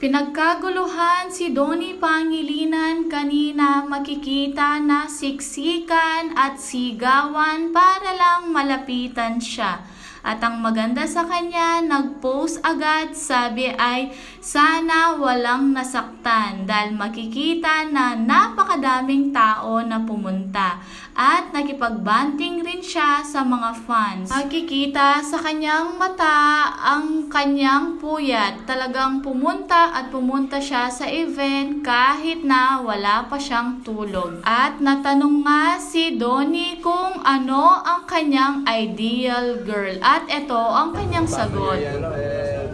Nagkaguluhan si Donnie Pangilinan kanina makikita na siksikan at sigawan para lang malapitan siya. At ang maganda sa kanya, nag-post agad, sabi ay, sana walang nasaktan dahil makikita na napakadaming tao na pumunta. At nakipagbanting rin siya sa mga fans. Makikita sa kanyang mata ang kanyang puyat. Talagang pumunta at pumunta siya sa event kahit na wala pa siyang tulog. At natanong nga si Donnie kung ano ang kanyang ideal girl. At ito ang kanyang sagot. Yan, eh,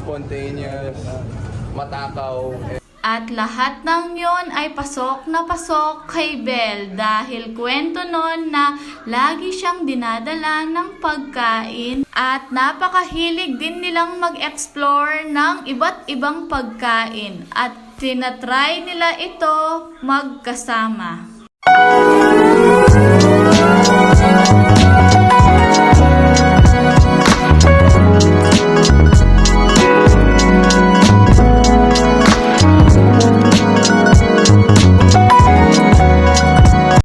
spontaneous, matakaw, eh, At lahat ng yon ay pasok na pasok kay Belle dahil kwento nun na lagi siyang dinadala ng pagkain at napakahilig din nilang mag-explore ng iba't ibang pagkain at tinatry nila ito magkasama.